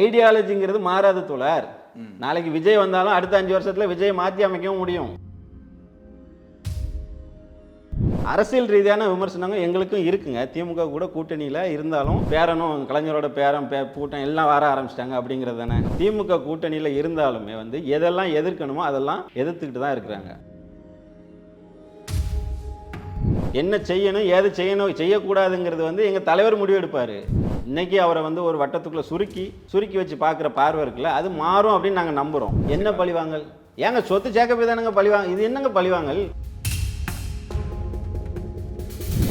ஐடியாலஜிங்கிறது மாறாது தோழர். நாளைக்கு விஜய் வந்தாலும் அடுத்த அஞ்சு வருஷத்துல விஜய் மாற்றி அமைக்கவும் முடியும். அரசியல் ரீதியான விமர்சனங்கள் எங்களுக்கும் இருக்குங்க. திமுக கூட கூட்டணியில் இருந்தாலும் பேரனும் கலைஞரோட பேரன் பே கூட்டம் எல்லாம் வர ஆரம்பிச்சிட்டாங்க அப்படிங்கிறது தானே. திமுக கூட்டணியில் இருந்தாலுமே வந்து எதெல்லாம் எதிர்க்கணுமோ அதெல்லாம் எதிர்த்துக்கிட்டு தான் இருக்கிறாங்க. என்ன செய்யணும் ஏது செய்யணும் செய்யக்கூடாதுங்கிறது வந்து எங்கள் தலைவர் முடிவெடுப்பார் இன்னைக்கு அவரை வந்து ஒரு வட்டத்துக்குள்ளே சுருக்கி சுருக்கி வச்சு பார்க்குற பார்வை இருக்குல்ல அது மாறும் அப்படின்னு நாங்கள் நம்புகிறோம் என்ன பழிவாங்கல்? ஏங்க சொத்து சேர்க்க போய் தானுங்க பழிவாங்க இது என்னங்க பழிவாங்கல்?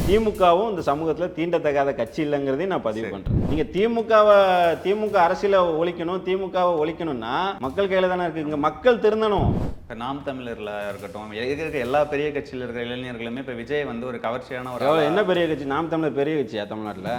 திமுகவும் இந்த சமூகத்தில் தீண்டத்தகாத கட்சி இல்லைங்கிறதையும் நான் பதிவு பண்ணுறேன் நீங்கள் திமுகவை திமுக அரசியலை ஒழிக்கணும் திமுகவை ஒழிக்கணும்னா மக்கள் கையில் தானே இருக்குது இங்கே மக்கள் திருந்தணும். இப்போ நாம் தமிழர்ல இருக்கட்டும் இருக்கிற எல்லா பெரிய கட்சியில் இருக்கிற இளைஞர்களுமே இப்போ விஜய் வந்து ஒரு கவர்ச்சியான ஒரு என்ன பெரிய கட்சி? நாம் தமிழர் பெரிய கட்சியா தமிழ்நாட்டில்?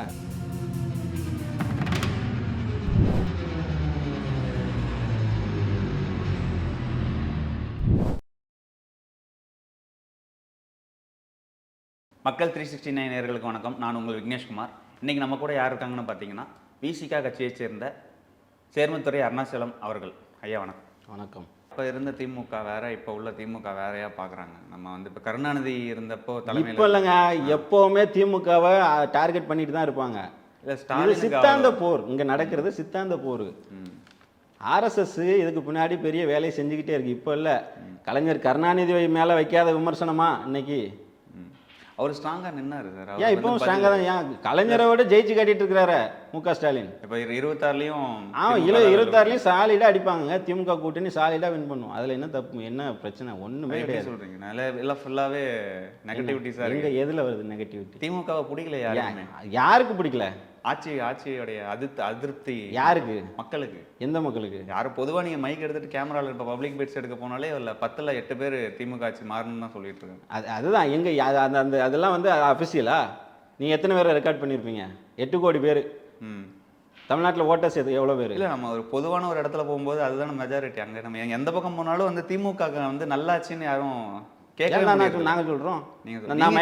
மக்கள் த்ரீ சிக்ஸ்டி நைன் நேர்களுக்கு வணக்கம். நான் உங்கள் விக்னேஷ்குமார். இன்னைக்கு நம்ம கூட யார் இருக்காங்கன்னு பார்த்தீங்கன்னா விசிகா கட்சியைச் சேர்ந்த சேர்மத்துறை அருணாச்சலம் அவர்கள். ஐயா வணக்கம். வணக்கம். இப்போ இருந்த திமுக வேற இப்போ உள்ள திமுக வேறையா பார்க்குறாங்க நம்ம வந்து இப்போ கருணாநிதி இருந்தப்போ இப்போ இல்லைங்க. எப்போவுமே திமுகவை டார்கெட் பண்ணிட்டு தான் இருப்பாங்க. இல்லை சித்தாந்த போர். இங்கே நடக்கிறது சித்தாந்த போர். ஆர்எஸ்எஸ் இதுக்கு பின்னாடி பெரிய வேலையை செஞ்சுக்கிட்டே இருக்கு. இப்போ இல்லை. கலைஞர் கருணாநிதி மேலே வைக்காத விமர்சனமா இன்னைக்கு. அவர் ஸ்ட்ராங்காக நின்னாரு சார். ஏன் இப்பவும் ஸ்ட்ராங்காக தான் ஏன் கலைஞரை விட ஜெயிச்சு காட்டிட்டு இருக்கிறாரு மு க ஸ்டாலின். இப்போ இருபத்தாறுலையும் ஆமாம் இரு இருபத்தாறுலையும் சாலிடாக அடிப்பாங்க திமுக கூட்டணி சாலிடாக வின் பண்ணும். அதில் என்ன தப்பு என்ன பிரச்சனை? ஒன்றுமே கிடையாது. சொல்றீங்க? நல்ல எல்லாம் ஃபுல்லாவே நெகட்டிவிட்டிஸாக எங்க இருக்கு. எதில் வருது நெகட்டிவிட்டி திமுகவை பிடிக்கல யாருமே யாருக்கு பிடிக்கல? ஆட்சி ஆட்சியோடைய அதிருப்தி அதிருப்தி யாருக்கு? மக்களுக்கு. எந்த மக்களுக்கு? யாரும் பொதுவா நீங்க மைக் எடுத்துட்டு கேமரால இப்போ பப்ளிக் பீட்ஸ் எடுக்க போனாலே இல்ல பத்துல எட்டு பேர் திமுக ஆட்சி மாறணும்னு தான் சொல்லிட்டு இருக்காங்க. அது அதுதான் எங்க அந்த அந்த அதெல்லாம் வந்து அஃபிஷியலா நீங்க எத்தனை பேரை ரெக்கார்ட் பண்ணியிருப்பீங்க எட்டு கோடி பேர். ம். தமிழ்நாட்டில் ஓட்டர்ஸ் எது எவ்வளோ பேர்? இல்ல நம்ம ஒரு பொதுவான ஒரு இடத்துல போகும்போது அதுதான் மெஜாரிட்டி அங்க நம்ம எந்த பக்கம் போனாலும் வந்து திமுக வந்து நல்லாச்சுன்னு யாரும். நாங்கள் சொல்கிறோம் நீங்க நீங்க-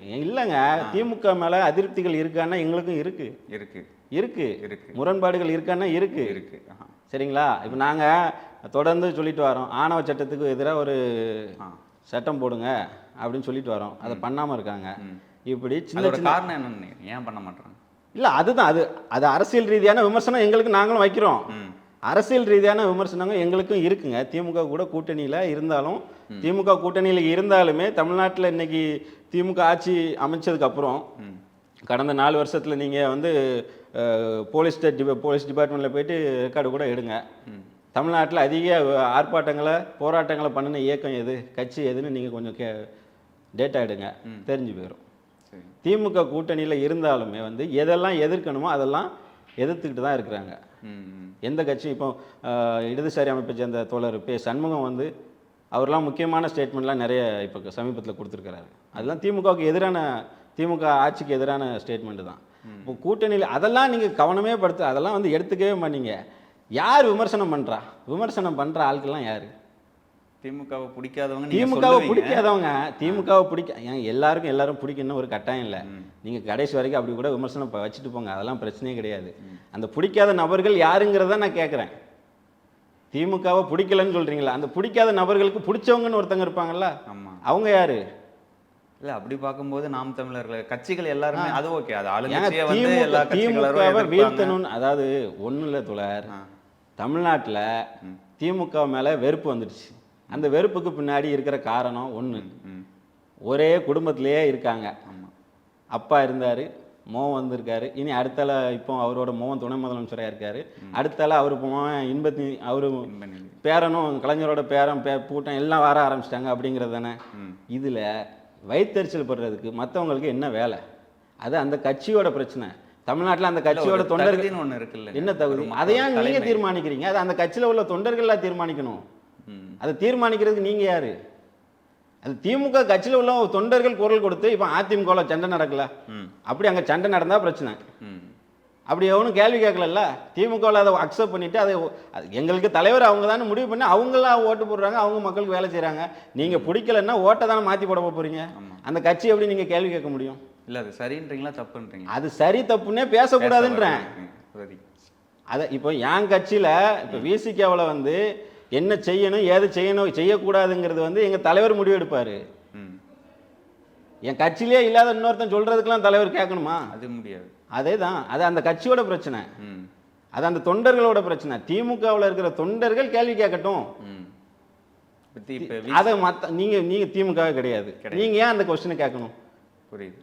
நீங்க. இல்லைங்க. திமுக மேலே அதிருப்திகள் இருக்கான்னா எங்களுக்கும் இருக்கு. இருக்கு. இருக்கு. இருக்கு. முரண்பாடுகள் இருக்கான்னா இருக்கு. இருக்கு. சரிங்களா? இப்போ நாங்கள் தொடர்ந்து சொல்லிட்டு வரோம். ஆணவ சட்டத்துக்கு எதிராக ஒரு. சட்டம் போடுங்க அப்படின்னு சொல்லிட்டு வரோம். அதை பண்ணாமல் இருக்காங்க. இப்படி சின்ன காரணம் என்னன்னு? ஏன் பண்ண மாட்டாங்க இல்லை அதுதான். அது அது அரசியல் ரீதியான விமர்சனம் எங்களுக்கு நாங்களும் வைக்கிறோம். அரசியல் ரீதியான விமர்சனங்கள் எங்களுக்கும் இருக்குங்க. திமுக கூட கூட்டணியில் இருந்தாலும் திமுக கூட்டணியில் இருந்தாலுமே தமிழ்நாட்டில் இன்னைக்கு திமுக ஆட்சி அமைச்சதுக்கு அப்புறம் ம். கடந்த நாலு வருஷத்தில் நீங்கள் வந்து போலீஸ் போலீஸ் டிபார்ட்மெண்ட்டில் போயிட்டு ரெக்கார்டு கூட எடுங்க. தமிழ்நாட்டில் அதிக ஆர்ப்பாட்டங்களை போராட்டங்களை பண்ணின இயக்கம் எது? கட்சி எதுன்னு நீங்கள் கொஞ்சம் கே டேட்டா எடுங்க. தெரிஞ்சு போயிடும் திமுக கூட்டணியில் இருந்தாலுமே வந்து எதெல்லாம் எதிர்க்கணுமோ அதெல்லாம் எதிர்த்துக்கிட்டு தான் இருக்கிறாங்க. எந்த கட்சியும் இப்போ இடதுசாரி அமைப்பை சேர்ந்த தோழர் பே சண்முகம் வந்து அவர்லாம் முக்கியமான ஸ்டேட்மெண்ட்லாம் நிறைய இப்போ சமீபத்தில் கொடுத்துருக்கிறாரு. அதெல்லாம் திமுகவுக்கு எதிரான திமுக ஆட்சிக்கு எதிரான ஸ்டேட்மெண்ட் தான். இப்போ கூட்டணியில் அதெல்லாம் நீங்கள் கவனமே படுத்த அதெல்லாம் வந்து எடுத்துக்கவே மாட்டீங்க. யார் விமர்சனம் பண்ணுறா விமர்சனம் பண்ணுற ஆட்கள்லாம் யார்? திமுகவை பிடிக்காதவங்க திமுகவை. பிடிக்காதவங்க திமுகவை பிடிக்க ஏன் எல்லாருக்கும் எல்லாரும் பிடிக்கணும்னு ஒரு கட்டாயம் இல்லை. நீங்கள் கடைசி வரைக்கும் அப்படி கூட விமர்சனம் வச்சுட்டு போங்க. அதெல்லாம் பிரச்சனையே கிடையாது. அந்த பிடிக்காத நபர்கள் யாருங்கிறத நான் கேட்குறேன் திமுகவை பிடிக்கலன்னு சொல்கிறீங்களா அந்த பிடிக்காத நபர்களுக்கு பிடிச்சவங்கன்னு ஒருத்தங்க இருப்பாங்கல்ல. ஆமா. அவங்க யாரு? இல்ல அப்படி பார்க்கும்போது நாம் தமிழர்கள் கட்சிகள் எல்லாருமே அது ஓகே. அது ஆளுங்கட்சியை வந்து எல்லா திமுகவை. வீழ்த்தணும்னு அதாவது ஒன்றும் இல்லை துளர். தமிழ்நாட்டில் திமுக மேலே வெறுப்பு வந்துடுச்சு. அந்த வெறுப்புக்கு பின்னாடி இருக்கிற காரணம் ஒன்று ஒரே குடும்பத்திலேயே இருக்காங்க. அப்பா இருந்தார் மோகன் வந்திருக்காரு. இனி அடுத்தால இப்போ அவரோட மோகன் துணை முதலமைச்சராக இருக்காரு. அடுத்தால அவர் மோகன் இன்பத்தி அவரு. பேரனும் கலைஞரோட பேரன் பே கூட்டம் எல்லாம் வர ஆரம்பிச்சிட்டாங்க அப்படிங்கிறது தானே இதில் வயிற்றுச்சல் படுறதுக்கு மற்றவங்களுக்கு என்ன வேலை? அது அந்த கட்சியோட பிரச்சனை. தமிழ்நாட்டில் அந்த கட்சியோட தொண்டர்கள் ஒண்ணு இருக்குல்ல என்ன தகுதி? ஒரு அதை ஏன் மக்கள் நீங்கள். தீர்மானிக்கிறீங்க? அது அந்த கட்சியில் உள்ள தொண்டர்கள்லாம் தீர்மானிக்கணும். அதை தீர்மானிக்கிறதுக்கு நீங்கள் யாரு? அது திமுக கட்சியில் உள்ள தொண்டர்கள் குரல் கொடுத்து இப்போ அதிமுகவில் சண்டை நடக்கல. அப்படி அங்கே சண்டை நடந்தா பிரச்சனை. அப்படி எவனும் கேள்வி கேட்கலல்ல? திமுகவில் அதை அக்செப்ட் பண்ணிட்டு அதை எங்களுக்கு தலைவர் அவங்க தானே முடிவு பண்ணி அவங்களாம் ஓட்டு போடுறாங்க அவங்க மக்களுக்கு வேலை செய்கிறாங்க நீங்கள் பிடிக்கலன்னா ஓட்டை தானே மாற்றி போட போகிறீங்க. அந்த கட்சி எப்படி நீங்கள் கேள்வி கேட்க முடியும்? இல்ல அது சரின்றீங்களா தப்புன்றீங்களா? அது சரி தப்புன்னே பேசக்கூடாதுன்றேன். அதை இப்போ என் கட்சியில் இப்போ விசிகாவில் வந்து என்ன செய்யணும் ஏது செய்யணும் செய்யக்கூடாதுங்கிறது வந்து எங்கள் தலைவர் முடிவெடுப்பார் என் கட்சியிலே இல்லாத இன்னொருத்தன் சொல்கிறதுக்கெல்லாம் தலைவர் கேட்கணுமா? அது முடியாது. அதே தான் அது அந்த கட்சியோட பிரச்சனை. அது அந்த தொண்டர்களோட பிரச்சனை. திமுகவில் இருக்கிற தொண்டர்கள் கேள்வி கேட்கட்டும். அதை மற்ற நீங்கள் நீங்கள் திமுக கிடையாது. நீங்கள் ஏன் அந்த கொஸ்டினை கேட்கணும்? புரியுது.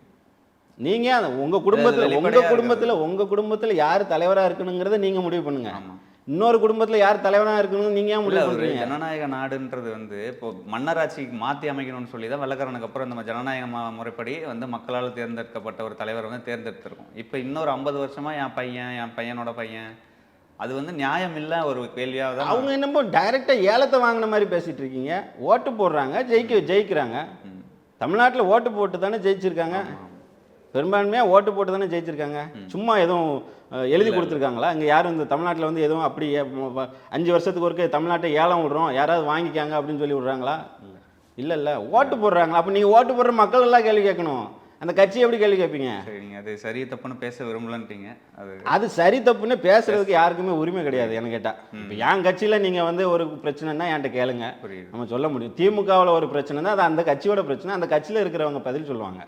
நீங்க ஏன் அந்த- உங்க குடும்பத்துல உங்க வெளிப்படையா குடும்பத்துல உங்க குடும்பத்துல யார் தலைவரா இருக்கணுங்கிறத நீங்க முடிவு பண்ணுங்க. ஆமா. இன்னொரு குடும்பத்துல யார் தலைவனா இருக்கணும்னு நீங்க ஏன் முடிவு ஒரு ஜனநாயக நாடுன்றது வந்து இப்போ மன்னராட்சிக்கு மாற்றி அமைக்கணும்னு சொல்லி தான் வெள்ளக்காரனுக்கு அப்புறம் நம்ம ஜனநாயக முறைப்படி வந்து மக்களால் தேர்ந்தெடுக்கப்பட்ட ஒரு தலைவர் வந்து தேர்ந்தெடுத்திருக்கோம். இப்போ இன்னொரு ஐம்பது வருஷமா என் பையன் என் பையனோட பையன் அது வந்து நியாயம் இல்ல ஒரு கேள்வியாக தான் அவங்க என்னமோ டைரக்டா ஏலத்தை வாங்கின மாதிரி பேசிட்டு இருக்கீங்க. ஓட்டு போடுறாங்க ஜெயிக்க ஜெயிக்கிறாங்க. தமிழ்நாட்டுல ஓட்டு போட்டு தானே ஜெயிச்சிருக்காங்க பெரும்பான்மையா ஓட்டு போட்டு தானே ஜெயிச்சிருக்காங்க. சும்மா எதுவும் எழுதி கொடுத்துருக்காங்களா? இங்க யாரும் இந்த தமிழ்நாட்டுல வந்து எதுவும் அப்படி அஞ்சு வருஷத்துக்கு ஒருக்க தமிழ்நாட்டை ஏலம் விடுறோம். யாராவது வாங்கிக்காங்க அப்படின்னு சொல்லி விடுறாங்களா? இல்ல. இல்ல ஓட்டு போடுறாங்களா? அப்ப நீங்க ஓட்டு போடுற மக்கள் எல்லாம் கேள்வி கேட்கணும். அந்த கட்சி எப்படி கேள்வி கேட்பீங்க? சரி நீங்க அது சரி தப்புன்னு பேச விரும்பலன்ட்டீங்க. அது அது சரி தப்புன்னு பேசுறதுக்கு யாருக்குமே உரிமை கிடையாது என்ன கேட்டா. இப்போ என் கட்சியில நீங்க வந்து ஒரு பிரச்சனைன்னா என்கிட்ட கேளுங்க. நம்ம சொல்ல முடியும். திமுகவில் ஒரு பிரச்சனைனா அது அந்த கட்சியோட பிரச்சனை. அந்த கட்சியில இருக்கிறவங்க பதில் சொல்லுவாங்க.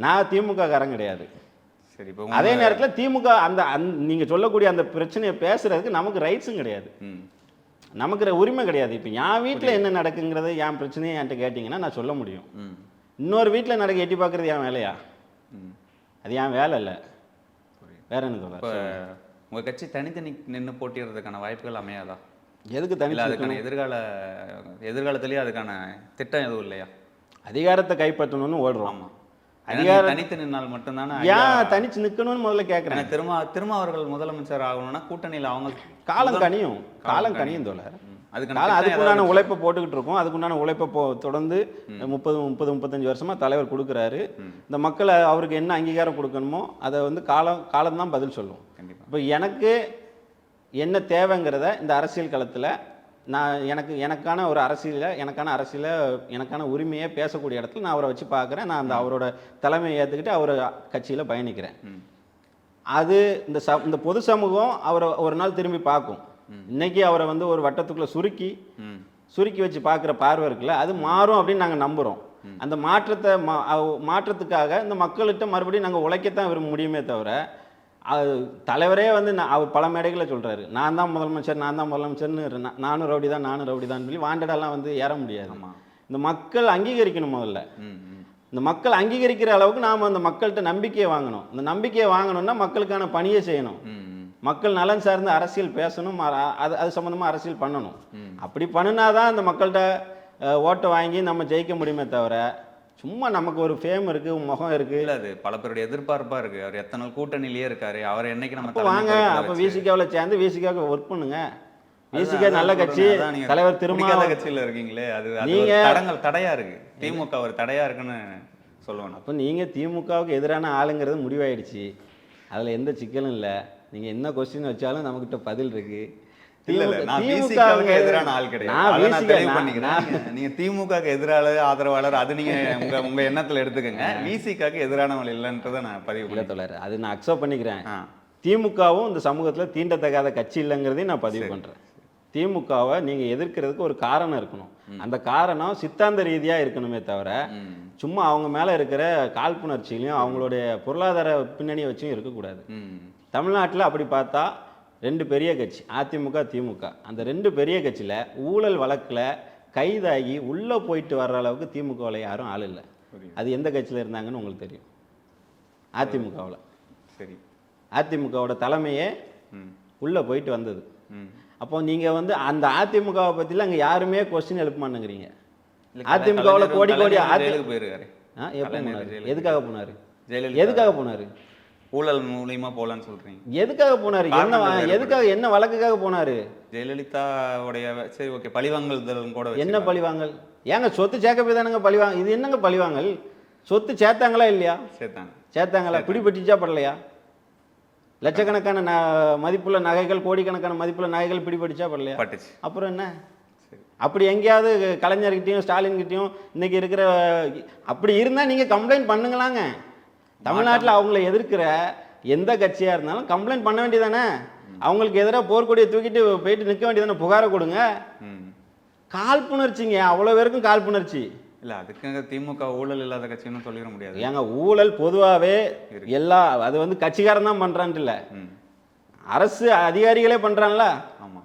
நான் திமுக காரன் கிடையாது. சரி இப்போ அதே நேரத்துல திமுக அந்த அந்த நீங்க சொல்லக்கூடிய அந்த பிரச்சனையை பேசுறதுக்கு நமக்கு ரைட்ஸும் கிடையாது. ம். நமக்கு உரிமை கிடையாது. இப்போ என் வீட்டில் என்ன நடக்குங்கிறது என் பிரச்சனையை என்கிட்ட கேட்டிங்கன்னா நான் சொல்ல முடியும். ம். இன்னொரு வீட்டில் நடக்க எட்டி பார்க்கறது என் வேலையா? அது என் வேலை இல்லை. வேற என்ன சொல்ல இப்போ உங்க கட்சி தனித்தனி நின்று போட்டியிடுறதுக்கான வாய்ப்புகள் அமையாதா? எதுக்கு தனிச்சு அதுக்கான எதிர்கால எதிர்காலத்திலேயே அதுக்கான திட்டம் எதுவும் இல்லையா? அதிகாரத்தை கைப்பற்றணும்னு ஓடுறோம். ஆமா. அதிகார- அதிகார தனித்து நின்னால் மட்டும்தானே ஏன் தனிச்சு நிக்கணும்னு முதல்ல கேட்குறேன் ஏன்னா திரும்ப அவர்கள் முதலமைச்சர் ஆகணும்னா கூட்டணியில் அவங்க காலம் கனியும். காலம் கனியும். காலம் திட்டம் அதுக்குண்டான உழைப்பை போட்டுக்கிட்டு இருக்கோம். அதுக்குண்டான உழைப்பை போ தொடர்ந்து முப்பது முப்பது முப்பத்தஞ்சு வருஷமா தலைவர் கொடுக்குறாரு. இந்த மக்களை அவருக்கு என்ன அங்கீகாரம் கொடுக்கணுமோ அதை வந்து காலம் காலம்தான் பதில் கண்டிப்பா. இப்போ எனக்கு என்ன தேவைங்கிறத இந்த அரசியல் களத்தில் நான் எனக்கு எனக்கான ஒரு அரசியலில் எனக்கான அரசியலை எனக்கான உரிமையை பேசக்கூடிய இடத்துல நான் அவரை வச்சு பார்க்குறேன். நான் அந்த அவரோட தலைமையை ஏற்றுக்கிட்டு அவர் கட்சியில் பயணிக்கிறேன். அது இந்த ச இந்த பொது சமூகம் அவரை ஒரு நாள் திரும்பி பார்க்கும். இன்னைக்கு அவரை வந்து ஒரு வட்டத்துக்குள்ளே சுருக்கி சுருக்கி வச்சு பார்க்குற பார்வை இருக்குல்ல அது மாறும் அப்படின்னு நாங்கள் நம்புகிறோம் அந்த மாற்றத்தை மாற்றத்துக்காக இந்த மக்கள்கிட்ட மறுபடியும் நாங்கள் உழைக்கத்தான் விரும்ப முடியுமே தவிர அது தலைவரே வந்து நான் அவர் பல மேடைகளில் சொல்கிறாரு நான் தான் முதலமைச்சர் நான் தான் முதலமைச்சர்னு நா- நானும் ரவுடி தான் நானும் ரவுடி தான் சொல்லி வாண்டடெல்லாம் வந்து ஏற முடியாது. இந்த மக்கள் அங்கீகரிக்கணும் முதல்ல. இந்த மக்கள் அங்கீகரிக்கிற அளவுக்கு நாம் அந்த மக்கள்கிட்ட நம்பிக்கையை வாங்கணும். இந்த நம்பிக்கையை வாங்கணும்னா மக்களுக்கான பணியை செய்யணும். மக்கள் நலன் சார்ந்த அரசியல் பேசணும் அது அது சம்மந்தமாக அரசியல் பண்ணணும். அப்படி பண்ணினா தான் அந்த மக்கள்கிட்ட ஓட்டை வாங்கி நம்ம ஜெயிக்க முடியுமே தவிர சும்மா நமக்கு ஒரு ஃபேம் இருக்குது முகம் இருக்குது இல்ல அது பல பேருடைய எதிர்பார்ப்பா இருக்கு. அவர் எத்தனை நாள் கூட்டணியிலேயே இருக்காரு. அவர் என்னைக்கு நம்ம வாங்க அப்போ விசிகாவில் சேர்ந்து விசிகாவுக்கு ஒர்க் பண்ணுங்க. விசிகா நல்ல. கட்சி நீங்க தலைவர் பிடிக்காத கட்சியில இருக்கீங்களே அது நீங்க- தடங்கள் தடையா இருக்கு. திமுக ஒரு தடையா இருக்குன்னு சொல்லுவேன். அப்போ நீங்கள் திமுகவுக்கு எதிரான ஆளுங்கிறது முடிவாயிடுச்சு. அதில் எந்த சிக்கலும் இல்லை. நீங்கள் என்ன கொஸ்டின் வச்சாலும் நம்மக்கிட்ட பதில் இருக்கு. இல்ல இல்ல. நான் பிசிகாவுக்கு எதிரான ஆள் கிடையாது. நான் தெளிவு பண்ணிக்கிறேன். நீங்க- நீங்க திமுகவுக்கு எதிராளர் ஆதரவாளர் அது நீங்க உங்க உங்க எண்ணத்துல எடுத்துக்கங்க. விசிகாக்கு எதிரானவள் இல்லைன்றதை நான் பதிவு பண்ணி தோழர். அது நான் அக்செப்ட் பண்ணிக்கிறேன். திமுகவும் இந்த சமூகத்தில் தீண்டத்தகாத கட்சி இல்லைங்கிறதையும் நான் பதிவு பண்ணுறேன் திமுகவை நீங்கள் எதிர்க்கிறதுக்கு ஒரு காரணம் இருக்கணும். அந்த காரணம் சித்தாந்த ரீதியாக இருக்கணுமே தவிர சும்மா அவங்க மேலே இருக்கிற காழ்ப்புணர்ச்சியிலையும் அவங்களுடைய பொருளாதார பின்னணியை வச்சும் இருக்கக்கூடாது. தமிழ்நாட்டில் அப்படி பார்த்தா ரெண்டு பெரிய கட்சி அதிமுக திமுக. அந்த ரெண்டு பெரிய கட்சியில் ஊழல் வழக்கில் கைதாகி உள்ளே போயிட்டு வர்ற அளவுக்கு திமுகவில் யாரும் ஆள் இல்லை. அது எந்த கட்சியில் இருந்தாங்கன்னு உங்களுக்கு தெரியும்? அதிமுகவில். சரி. அதிமுகவோட தலைமையே உள்ளே போயிட்டு வந்தது. அப்போ நீங்கள் வந்து அந்த அதிமுகவை பற்றிலாம் அங்கே யாருமே கொஸ்டின் எழுப்ப மாட்டேங்கிறீங்க. இல்ல, அதிமுகவுல கோடி கோடி கலைஞர் அதி- ஜெயிலுக்கு போயிருக்காரு. எதுக்காக போனார்? எதுக்காக போனார்? ஊழல் மூலியமா போலான்னு சொல்றீங்க. எதுக்காக போனார்? என்ன. எதுக்காக என்ன வழக்குக்காக போனார்? ஜெயலலிதாவுடைய சரி ஓகே பழிவாங்கல் கூட என்ன. பழிவாங்கல்? ஏங்க சொத்து சேர்க்க போய் தானங்க பழிவாங்க இது என்னங்க பழிவாங்கல்? சொத்து சேர்த்தாங்களா இல்லையா? சேர்த்தாங்க. சேர்த்தாங்களா? பிடிபட்டுச்சா படலையா? லட்சக்கணக்கான ந மதிப்புள்ள நகைகள் கோடிக்கணக்கான மதிப்புள்ள நகைகள் பிடிபட்டுச்சா படலையா? பட்டுச்சு. அப்புறம் என்ன? அப்படி எங்கேயாவது கலைஞர்கிட்டயும் ஸ்டாலின்கிட்டயும் இன்னைக்கு இருக்கிற அப்படி இருந்தால் நீங்கள் கம்ப்ளைண்ட் பண்ணுங்களாங்க. தமிழ்நாட்டில் அவங்கள எதிர்க்கிற எந்த கட்சியாக இருந்தாலும் கம்ப்ளைண்ட் பண்ண வேண்டியதானே அவங்களுக்கு எதிராக போர்க்கொடியை தூக்கிட்டு போயிட்டு நிற்க வேண்டியதானே புகாரை கொடுங்க. காழ்ப்புணர்ச்சிங்க. அவ்வளோ பேருக்கும் காழ்ப்புணர்ச்சி. இல்ல அதுக்கு திமுக ஊழல் இல்லாத கட்சின்னு சொல்லிட முடியாது. ஏங்க ஊழல் பொதுவாகவே எல்லா அது வந்து கட்சிக்காரன் தான் பண்ணுறான்ட்டு இல்லை. அரசு அதிகாரிகளே பண்ணுறான்ல ஆமா.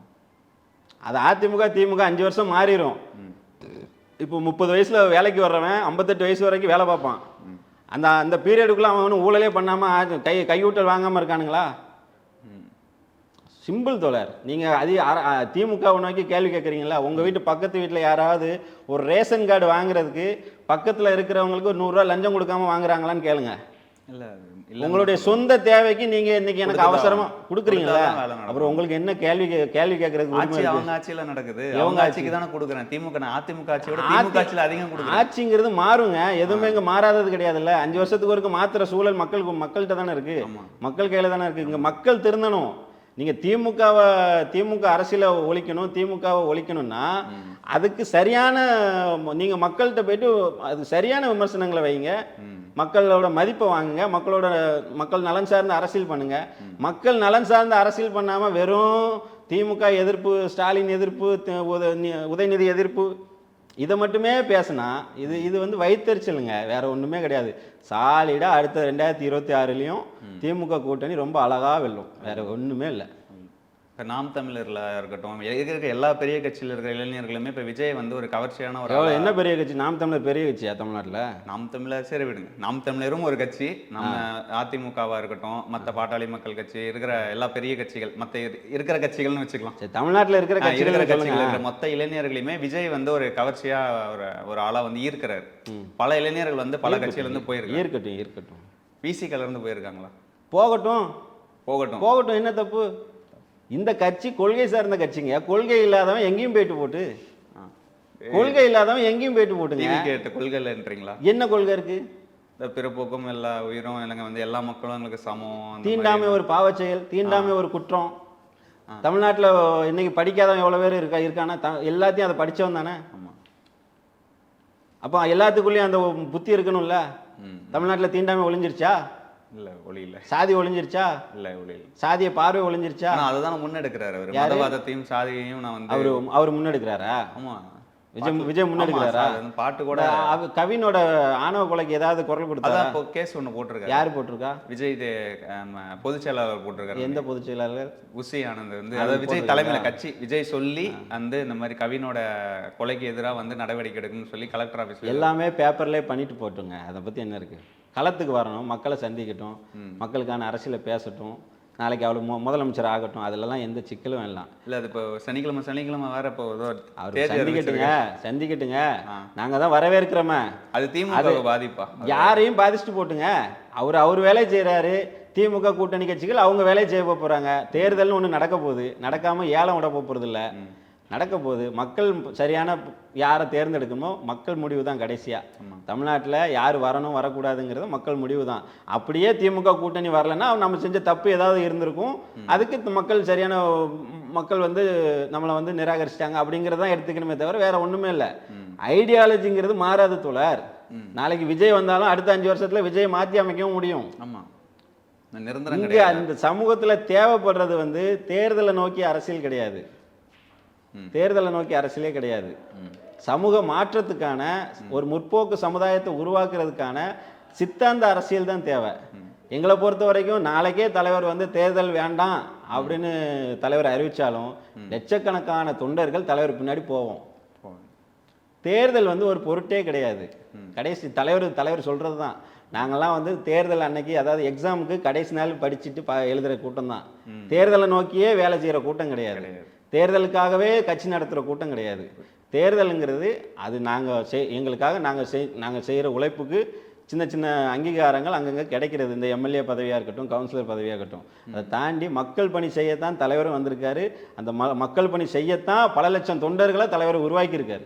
அது அதிமுக திமுக அஞ்சு வருஷம் மாறிடும் இப்போ முப்பது வயசில் வேலைக்கு வர்றவன் ஐம்பத்தெட்டு வயசு வரைக்கும் வேலை பார்ப்பான். அந்த அந்த பீரியடுக்குள்ளே அவன் ஒன்றும் ஊழலே பண்ணாமல் கை கையூட்டல் வாங்காமல் இருக்கானுங்களா? சிம்பிள் தோழர். நீங்கள் அது திமுகவை நோக்கி கேள்வி கேட்குறீங்களா உங்கள் வீட்டு பக்கத்து வீட்டில் யாராவது ஒரு ரேஷன் கார்டு வாங்குறதுக்கு பக்கத்தில் இருக்கிறவங்களுக்கு ஒரு நூறுரூவா லஞ்சம் கொடுக்காம வாங்குறாங்களான்னு கேளுங்க. இல்லை உங்களுடைய சொந்த தேவைக்கு நீங்கள் இன்னைக்கு எனக்கு அவசரமா கொடுக்குறீங்களா. அப்புறம் உங்களுக்கு என்ன கேள்வி கேள்வி கேட்கறதுக்கு உரிமை ஆட்சி? அவங்க ஆட்சியில நடக்குது. அவங்க ஆட்சி? ஆட்சிக்கு தானே கொடுக்குறேன். திமுக அதிமுக ஆட்சியோட திமுக ஆட்சியில அதிகம் கொடுக்குறேன். ஆட்சிங்கிறது மாறுங்க. எதுவுமே இங்க மாறாதது கிடையாதுல்ல. அஞ்சு வருஷத்துக்கு ஒருக்க மாத்துற சூழல் மக்களுக்கு மக்கள்கிட்ட தானே இருக்கு. மக்கள் கையில தானே இருக்கு. இங்க மக்கள் திருந்தணும். நீங்க திமுகவை திமுக அரசியல ஒழிக்கணும் திமுகவை ஒழிக்கணும்னா. அதுக்கு சரியான நீங்க மக்கள்கிட்ட போயிட்டு அது சரியான விமர்சனங்களை வைங்க. மக்களோட மதிப்பை வாங்குங்க. மக்களோட மக்கள் நலன் சார்ந்த அரசியல் பண்ணுங்க. மக்கள் நலன் சார்ந்த அரசியல் பண்ணாம வெறும் திமுக எதிர்ப்பு ஸ்டாலின் எதிர்ப்பு உதயநிதி எதிர்ப்பு இதை மட்டுமே பேசினா இது இது வந்து வைத்தறிச்சலுங்க வேற ஒண்ணுமே கிடையாது. சாலிடா அடுத்த ரெண்டாயிரத்தி இருபத்தி ஆறுலயும் திமுக கூட்டணி ரொம்ப அழகா வெல்லும். வேற ஒண்ணுமே இல்லை. இப்போ நாம் தமிழர்ல இருக்கட்டும் இருக்கிற எல்லா பெரிய கட்சியில் இருக்கிற இளைஞர்களுமே இப்போ விஜய் வந்து ஒரு கவர்ச்சியான ஒரு என்ன பெரிய கட்சி? நாம் தமிழர் பெரிய கட்சியா தமிழ்நாட்டுல? நாம் தமிழர் சரி விடுங்க. நாம் தமிழரும் ஒரு கட்சி. நம்ம அதிமுகவா இருக்கட்டும் மற்ற பாட்டாளி மக்கள் கட்சி இருக்கிற எல்லா பெரிய கட்சிகள் மற்ற இருக்கிற கட்சிகள்னு வச்சுக்கலாம். சரி தமிழ்நாட்டுல இருக்கிற இருக்கிற கட்சிகளை இருக்கிற மொத்த இளைஞர்களையுமே விஜய் வந்து ஒரு கவர்ச்சியா ஒரு ஒரு ஆளா வந்து ஈர்க்கிறாரு. பல இளைஞர்கள் வந்து பல கட்சியில இருந்து போயிருக்காங்க. இருக்கட்டும் இருக்கட்டும் பிசிக்கல இருந்து போயிருக்காங்களா? போகட்டும். போகட்டும். போகட்டும் என்ன தப்பு? இந்த கட்சி கொள்கை சார்ந்த கட்சிங்க. கொள்கை இல்லாதவன் எங்கேயும் போயிட்டு போட்டு. கொள்கை இல்லாதவன் எங்கேயும் போயிட்டு போட்டுங்க. கேட்ட கொள்கைன்றீங்களா என்ன கொள்கை இருக்கு? இந்த பிறப்போக்கும் எல்லா உயிரும் இல்லைங்க வந்து எல்லா மக்களும் எங்களுக்கு சமம். தீண்டாமை ஒரு பாவச் செயல் தீண்டாமை ஒரு குற்றம். தமிழ்நாட்டுல இன்னைக்கு படிக்காதவன் எவ்வளவு பேர் இருக்கா இருக்கானா? த- எல்லாத்தையும் அதை படிச்சவன் தானே. ஆமா. அப்போ எல்லாத்துக்குள்ளேயும் அந்த புத்தி இருக்கணும்ல. தமிழ்நாட்டுல தீண்டாமை ஒளிஞ்சிருச்சா இல்ல ஒளி இல்ல. சாதி ஒளிஞ்சிருச்சா? இல்ல ஒளி இல்ல. சாதிய பார்வை ஒளிஞ்சிருச்சா? அதுதான் முன்னெடுக்கிறாரு அவர்? மதவாதத்தையும் சாதியையும் நான் வந்து அவரு அவர் முன்னெடுக்கிறாரா? ஆமா. விஜய் விஜய் முன்னெடுக்கிறாரா? பாட்டு கூட கவினோட ஆணவ கொலைக்கு ஏதாவது குரல் இப்போ கேஸ் ஒண்ணு போட்டிருக்காரு. யார் போட்டிருக்கா? விஜய் பொதுச் செயலாளர் போட்டிருக்காரு. எந்த பொதுச் செயலாளர்? உசி ஆனந்த் வந்து அது அதாவது விஜய்? தலைமையில கட்சி. விஜய் சொல்லி வந்து இந்த மாதிரி கவினோட கொலைக்கு எதிரா வந்து நடவடிக்கை எடுக்கணும்னு சொல்லி கலெக்டர் ஆபீஸ்ல எல்லாமே பேப்பர்லேயே பண்ணிட்டு போட்டுங்க. அதை பற்றி என்ன இருக்கு? களத்துக்கு வரணும் மக்களை சந்திக்கட்டும். மக்களுக்கான அரசியலை பேசட்டும் நாளைக்கு அவளு மு முதலமைச்சர் ஆகட்டும் அதெல்லாம் எந்த சிக்கலும் வேண்டாம் இல்ல அது இப்போ சனிக்கிழமை சனிக்கிழமை வேற இப்போ ஏதோ அவர் சந்திக்கட்டுங்க. சந்திக்கட்டுங்க. நாங்கள் தான் வரவேற்கிறோமே. அது திமுக பாதிப்பா? யாரையும் பாதிச்சுட்டு போட்டுங்க. அவர் அவர் வேலையை செய்கிறாரு திமுக கூட்டணி கட்சிகள் அவங்க வேலையை செய்ய போகிறாங்க தேர்தல்னு ஒன்று நடக்க போகுது. நடக்காமல் ஏலம் விட போகிறது இல்லை. நடக்க போகுது மக்கள் சரியான யாரை தேர்ந்தெடுக்கணுமோ மக்கள் முடிவு தான் கடைசியாக. தமிழ்நாட்டில் யார் வரணும் வரக்கூடாதுங்கிறது மக்கள் முடிவு தான். அப்படியே திமுக கூட்டணி வரலைன்னா நம்ம செஞ்ச தப்பு ஏதாவது இருந்திருக்கும். அதுக்கு மக்கள் சரியான மக்கள் வந்து நம்மளை வந்து நிராகரிச்சிட்டாங்க அப்படிங்கிறதான் எடுத்துக்கணுமே தவிர வேற ஒன்றுமே இல்லை. ஐடியாலஜிங்கிறது மாறாது தோழர். நாளைக்கு விஜய் வந்தாலும் அடுத்த அஞ்சு வருஷத்துல விஜய் மாற்றி அமைக்கவும் முடியும். ஆமா. இந்த நிரந்தரம் அந்த சமூகத்துல தேவைப்படுறது வந்து தேர்தலை நோக்கி அரசியல் கிடையாது. தேர்தலை நோக்கி அரசியலே கிடையாது. சமூக மாற்றத்துக்கான ஒரு முற்போக்கு சமுதாயத்தை உருவாக்குறதுக்கான சித்தாந்த அரசியல் தான் தேவை. எங்களை பொறுத்த வரைக்கும் நாளைக்கே தலைவர் வந்து தேர்தல் வேண்டாம் அப்படின்னு தலைவர் அறிவிச்சாலும் லட்சக்கணக்கான தொண்டர்கள் தலைவர் பின்னாடி போவோம். தேர்தல் வந்து ஒரு பொருட்டே கிடையாது. கடைசி தலைவர் தலைவர் சொல்றது தான். நாங்கெல்லாம் வந்து தேர்தல் அன்னைக்கு அதாவது எக்ஸாமுக்கு கடைசி நாள் படிச்சுட்டு ப எழுதுகிற கூட்டம் தான். தேர்தலை நோக்கியே வேலை செய்கிற கூட்டம் கிடையாது. தேர்தலுக்காகவே கட்சி நடத்துகிற கூட்டம் கிடையாது. தேர்தலுங்கிறது அது நாங்கள் செய் எங்களுக்காக நாங்கள் செய் நாங்கள் செய்கிற உழைப்புக்கு சின்ன சின்ன அங்கீகாரங்கள் அங்கங்கே கிடைக்கிறது. இந்த எம்எல்ஏ பதவியாக இருக்கட்டும் கவுன்சிலர் பதவியாக இருக்கட்டும். அதை தாண்டி மக்கள் பணி செய்யத்தான் தலைவரும் வந்திருக்காரு. அந்த ம மக்கள் பணி செய்யத்தான் பல லட்சம் தொண்டர்களை தலைவர் உருவாக்கியிருக்காரு.